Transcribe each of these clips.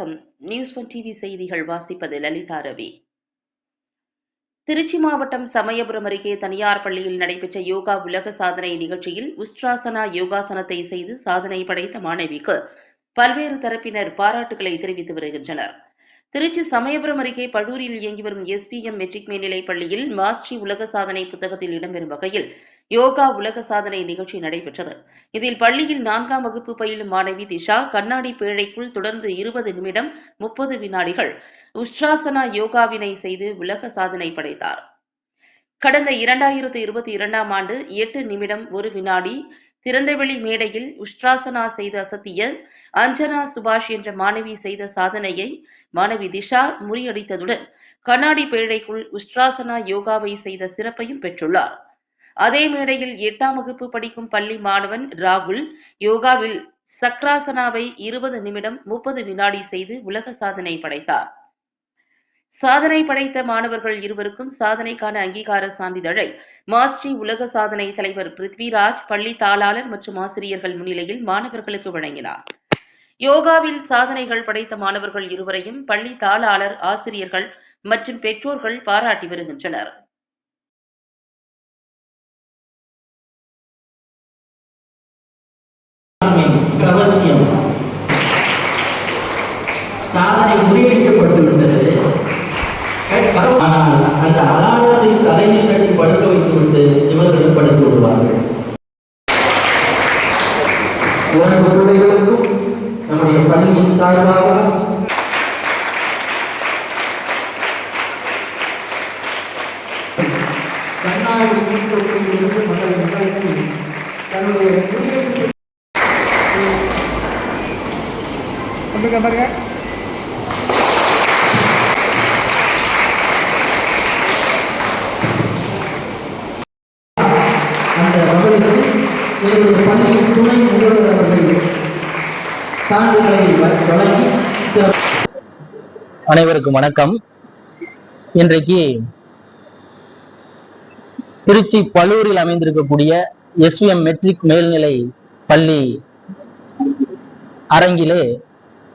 வணக்கம். News one TV செய்திகள் வாசிப்பது லலிதா ரவி. திருச்சி மாவட்டம் சமயபுரம் அருகே தனியார் பள்ளியில் நடைபெற்ற யோகா உலக சாதனை நிகழ்ச்சியில் உஸ்ட்ராசனா யோகாசனத்தை செய்து சாதனை படைத்த மாணவிக்கு பல்வேறு தரப்பினர் பாராட்டுகளை தெரிவித்து வருகின்றனர். திருச்சி சமயபுரம் அருகே பழூரில் இயங்கி வரும் எஸ்பிஎம் மெட்ரிக் மேல்நிலைப் பள்ளியில் மாஸ்டி உலக சாதனை புத்தகத்தில் இடம்பெறும் வகையில் யோகா உலக சாதனை நிகழ்ச்சி நடைபெற்றது. இதில் பள்ளியில் நான்காம் வகுப்பு பயிலும் மாணவி திஷா கண்ணாடி பேழைக்குள் தொடர்ந்து இருபது நிமிடம் முப்பது வினாடிகள் உஷ்ராசனா யோகாவினை செய்து உலக சாதனை படைத்தார். கடந்த இரண்டாயிரத்து இருபத்தி இரண்டாம் ஆண்டு எட்டு நிமிடம் ஒரு வினாடி திறந்தவெளி மேடையில் உஷ்ட்ராசனா செய்த அசத்திய அஞ்சனா சுபாஷ் என்ற மாணவி செய்த சாதனையை மாணவி திஷா முறியடித்ததுடன் கண்ணாடி பேழைக்குள் உஷ்ட்ராசனா யோகாவை செய்த சிறப்பையும் பெற்றுள்ளார். அதே மேடையில் எட்டாம் வகுப்பு படிக்கும் பள்ளி மாணவன் ராகுல் யோகாவில் சக்ராசனாவை இருபது நிமிடம் முப்பது வினாடி செய்து உலக சாதனை படைத்தார். சாதனை படைத்த மாணவர்கள் இருவருக்கும் சாதனைக்கான அங்கீகார சான்றிதழை மாஸ்டரி உலக சாதனை தலைவர் பிருத்விராஜ் பள்ளி தாளாளர் மற்றும் ஆசிரியர்கள் முன்னிலையில் மாணவர்களுக்கு வழங்கினார். யோகாவில் சாதனைகள் படைத்த மாணவர்கள் இருவரையும் பள்ளி தாளாளர் ஆசிரியர்கள் மற்றும் பெற்றோர்கள் பாராட்டி வருகின்றனர் அவசியம் சாதனை முறியடிக்கப்பட்டுவிட்டது ஆனால் அந்த அலாரத்தை தலைமை தட்டி படுக்க வைத்துவிட்டு இவர்கள் படுத்து விடுவார்கள் ஒவ்வொரு குழந்தைகளுக்கும் நம்முடைய பள்ளியின் சார்பாக கண்ணாடி இருந்து மகள் மகளுக்கு பாருங்க அந்த மகளுக்கு என்னுடைய பள்ளியின் துணை முதல்வர் அவர்கள் வழங்கி அனைவருக்கும் வணக்கம். இன்றைக்கு திருச்சி பல்லூரில் அமைந்திருக்கக்கூடிய எஸ்விஎம் மெட்ரிக் மேல்நிலை பள்ளி அரங்கிலே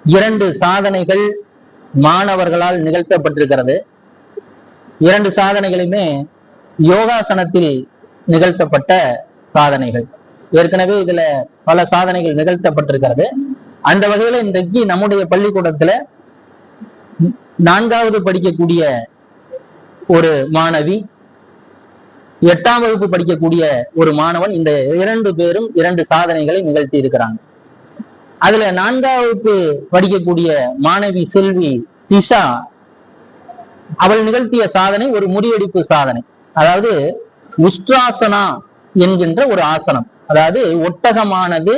இரண்டு சாதனைகள் மாணவர்களால் நிகழ்த்தப்பட்டிருக்கிறது. இரண்டு சாதனைகளுமே யோகாசனத்தில் நிகழ்த்தப்பட்ட சாதனைகள். ஏற்கனவே இதுல பல சாதனைகள் நிகழ்த்தப்பட்டிருக்கிறது. அந்த வகையில இன்றைக்கு நம்முடைய பள்ளிக்கூடத்துல நான்காவது படிக்கக்கூடிய ஒரு மாணவி எட்டாம் வகுப்பு படிக்கக்கூடிய ஒரு மாணவன் இந்த இரண்டு பேரும் இரண்டு சாதனைகளை நிகழ்த்தி இருக்கிறாங்க. அதுல நான்காம் வகுப்பு படிக்கக்கூடிய மாணவி செல்வி திஷா அவள் நிகழ்த்திய சாதனை ஒரு முறியடிப்பு சாதனை. அதாவது உஷ்ட்ராசனா என்கின்ற ஒரு ஆசனம். அதாவது ஒட்டகமானது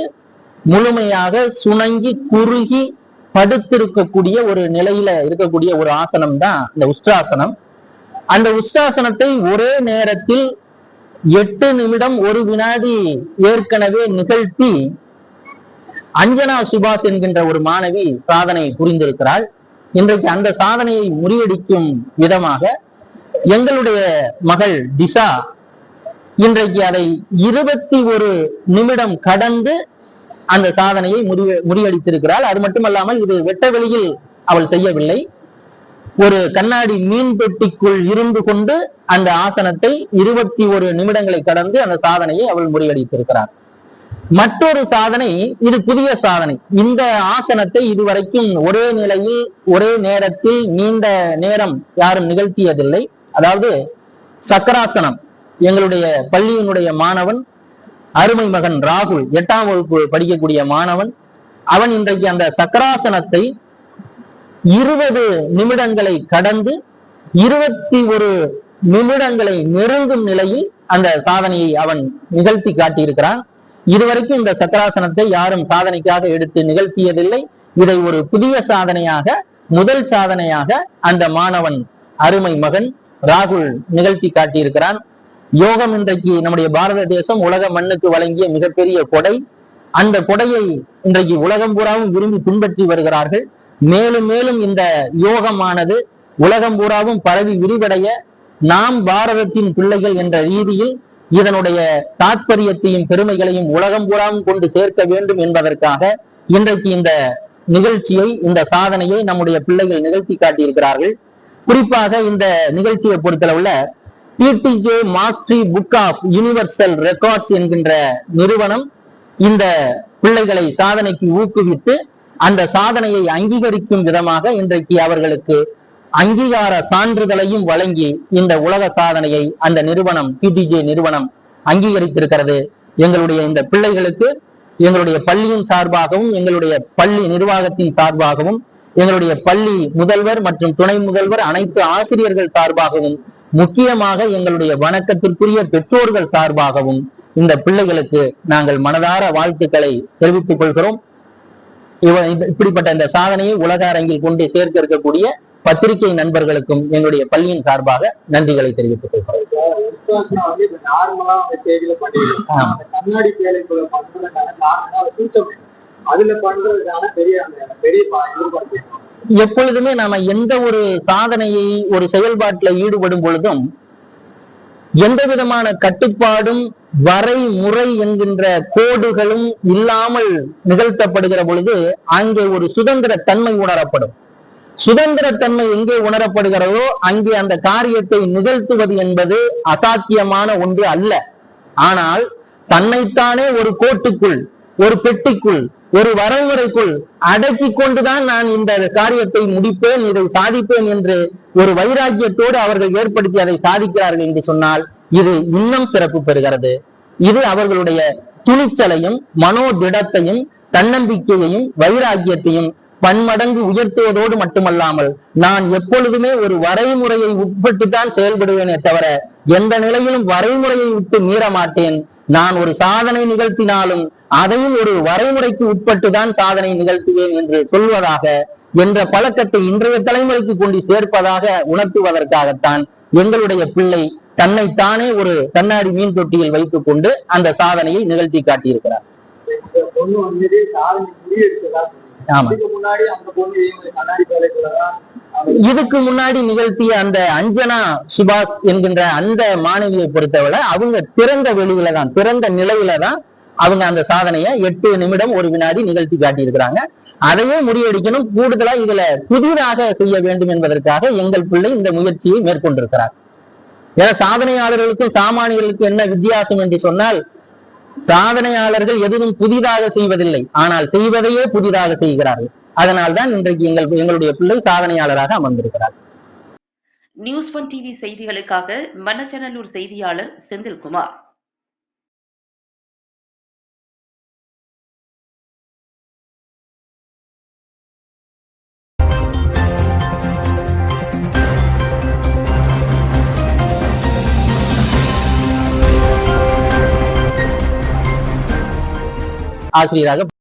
முழுமையாக சுணங்கி குறுகி படுத்திருக்கக்கூடிய ஒரு நிலையில இருக்கக்கூடிய ஒரு ஆசனம் தான் இந்த உஷ்ட்ராசனம். அந்த உஷ்டாசனத்தை ஒரே நேரத்தில் எட்டு நிமிடம் ஒரு வினாடி ஏற்கனவே நிகழ்த்தி அஞ்சனா சுபாஷ் என்கின்ற ஒரு மாணவி சாதனை புரிந்திருக்கிறாள். இன்றைக்கு அந்த சாதனையை முறியடிக்கும் விதமாக எங்களுடைய மகள் திஷா இன்றைக்கு அதை இருபத்தி ஒரு நிமிடம் கடந்து அந்த சாதனையை முறிய முறியடித்திருக்கிறாள். அது மட்டுமல்லாமல் இது வெட்ட வெளியில் அவள் செய்யவில்லை. ஒரு கண்ணாடி மீன் பெட்டிக்குள் இருந்து கொண்டு அந்த ஆசனத்தை இருபத்தி ஒரு நிமிடங்களை கடந்து அந்த சாதனையை அவள் முறியடித்திருக்கிறார். மற்றொரு சாதனை இது புதிய சாதனை. இந்த ஆசனத்தை இதுவரைக்கும் ஒரே நிலையில் ஒரே நேரத்தில் நீண்ட நேரம் யாரும் நிகழ்த்தியதில்லை. அதாவது சக்கராசனம் எங்களுடைய பள்ளியினுடைய மாணவன் அருமை மகன் ராகுல் எட்டாம் வகுப்பு படிக்கக்கூடிய மாணவன் அவன் இன்றைக்கு அந்த சக்கராசனத்தை இருபது நிமிடங்களை கடந்து இருபத்தி ஒரு நிமிடங்களை நெருங்கும் நிலையில் அந்த சாதனையை அவன் நிகழ்த்தி காட்டியிருக்கிறான். இதுவரைக்கும் இந்த சக்கராசனத்தை யாரும் சாதனைக்காக எடுத்து நிகழ்த்தியதில்லை. இதை ஒரு புதிய சாதனையாக முதல் சாதனையாக அந்த மாணவன் அருமை மகன் ராகுல் நிகழ்த்தி காட்டியிருக்கிறான். யோகம் இன்றைக்கு நம்முடைய பாரத தேசம் உலக மண்ணுக்கு வழங்கிய மிகப்பெரிய கொடை. அந்த கொடையை இன்றைக்கு உலகம் பூராவும் விரும்பி பின்பற்றி வருகிறார்கள். மேலும் மேலும் இந்த யோகமானது உலகம் பூராவும் பரவி விரிவடைய நாம் பாரதத்தின் பிள்ளைகள் என்ற ரீதியில் இதனுடைய தாத்பரியத்தையும் பெருமைகளையும் உலகம் பூராவும் கொண்டு சேர்க்க வேண்டும் என்பதற்காக இன்றைக்கு இந்த நிகழ்ச்சியை இந்த சாதனையை நம்முடைய பிள்ளைகள் நிகழ்த்தி காட்டியிருக்கிறார்கள். குறிப்பாக இந்த நிகழ்ச்சியை பொறுத்தளவுல PDJ mastery book of universal records என்கின்ற நிறுவனம் இந்த பிள்ளைகளை சாதனைக்கு ஊக்குவித்து அந்த சாதனையை அங்கீகரிக்கும் விதமாக இன்றைக்கு அவர்களுக்கு அங்கீகார சான்றிதழையும் வழங்கி இந்த உலக சாதனையை அந்த நிறுவனம் பிடிஜே நிறுவனம் அங்கீகரித்திருக்கிறது. எங்களுடைய இந்த பிள்ளைகளுக்கு எங்களுடைய பள்ளியின் சார்பாகவும் எங்களுடைய பள்ளி நிர்வாகத்தின் சார்பாகவும் எங்களுடைய பள்ளி முதல்வர் மற்றும் துணை முதல்வர் அனைத்து ஆசிரியர்கள் சார்பாகவும் முக்கியமாக எங்களுடைய வணக்கத்திற்குரிய பெற்றோர்கள் சார்பாகவும் இந்த பிள்ளைகளுக்கு நாங்கள் மனதார வாழ்த்துக்களை தெரிவித்துக் கொள்கிறோம். இப்படிப்பட்ட இந்த சாதனையை உலக அரங்கில் கொண்டு சேர்க்க இருக்கக்கூடிய பத்திரிகை நண்பர்களுக்கும் எங்களுடைய பள்ளியின் சார்பாக நன்றிகளை தெரிவித்துக் கொள்கிறேன். அதுல பண்றதுக்கான பெரிய எப்பொழுதுமே நாம எந்த ஒரு சாதனையை ஒரு செயல்பாட்டுல ஈடுபடும் பொழுதும் எந்த விதமான கட்டுப்பாடும் வரைமுறை என்கின்ற கோடுகளும் இல்லாமல் நிகழ்த்தப்படுகிற பொழுது அங்கே ஒரு சுதந்திர தன்மை உணரப்படும். சுதந்திர தன்மை எங்கே உணரப்படுகிறதோ அங்கே அந்த காரியத்தை நிகழ்த்துவது என்பது அசாத்தியமான ஒன்று அல்ல. ஆனால் தன்னைத்தானே ஒரு கோட்டுக்குள் ஒரு பெட்டிக்குள் ஒரு வரைமுறைக்குள் அடக்கி கொண்டுதான் நான் இந்த காரியத்தை முடிப்பேன் இதை சாதிப்பேன் என்று ஒரு வைராக்கியத்தோடு அவர்கள் ஏற்படுத்தி அதை சாதிக்கிறார்கள் என்று சொன்னால் இது இன்னும் சிறப்பு பெறுகிறது. இது அவர்களுடைய துணிச்சலையும் மனோதிடத்தையும் தன்னம்பிக்கையையும் வைராக்கியத்தையும் பன்மடங்கு உயர்த்துவதோடு மட்டுமல்லாமல் நான் எப்பொழுதுமே ஒரு வரைமுறையை உட்பட்டு தான் செயல்படுவேனே தவிர எந்த நிலையிலும் வரைமுறையை விட்டு மீற மாட்டேன். நான் ஒரு சாதனை நிகழ்த்தினாலும் அதையும் ஒரு வரைமுறைக்கு உட்பட்டு தான் சாதனை நிகழ்த்துவேன் என்று சொல்வதாக என்ற பழக்கத்தை இன்றைய தலைமுறைக்கு கொண்டு சேர்ப்பதாக உணர்த்துவதற்காகத்தான் எங்களுடைய பிள்ளை தன்னைத்தானே ஒரு கண்ணாடி மீன் தொட்டியில் வைத்துக் கொண்டு அந்த சாதனையை நிகழ்த்தி காட்டியிருக்கிறார். இதுக்கு முன்னாடி நிகழ்த்திய அந்த அஞ்சனா சுபாஷ் என்கின்ற அந்த மாணவியை பொறுத்தவரை அவங்க திறந்த வெளியில தான் திறந்த நிலையில தான் அவங்க அந்த சாதனையை எட்டு நிமிடம் ஒரு வினாடி நிகழ்த்தி காட்டியிருக்கிறாங்க. அதையே முறியடிக்கணும். கூடுதலா இதுல புதிதாக செய்ய வேண்டும் என்பதற்காக எங்கள் பிள்ளை இந்த முயற்சியை மேற்கொண்டிருக்கிறார். ஏன்னா சாதனையாளர்களுக்கும் சாமானியர்களுக்கும் என்ன வித்தியாசம் என்று சொன்னால் சாதனையாளர்கள் எதுவும் புதிதாக செய்வதில்லை. ஆனால் செய்வதையே புதிதாக செய்கிறார்கள். அதனால்தான் இன்றைக்கு எங்கள் எங்களுடைய பிள்ளை சாதனையாளராக அமர்ந்திருக்கிறார். நியூஸ் ஒன் டிவி செய்திகளுக்காக மன்னச்சநல்லூர் செய்தியாளர் செந்தில்குமார். ஆசிரியராக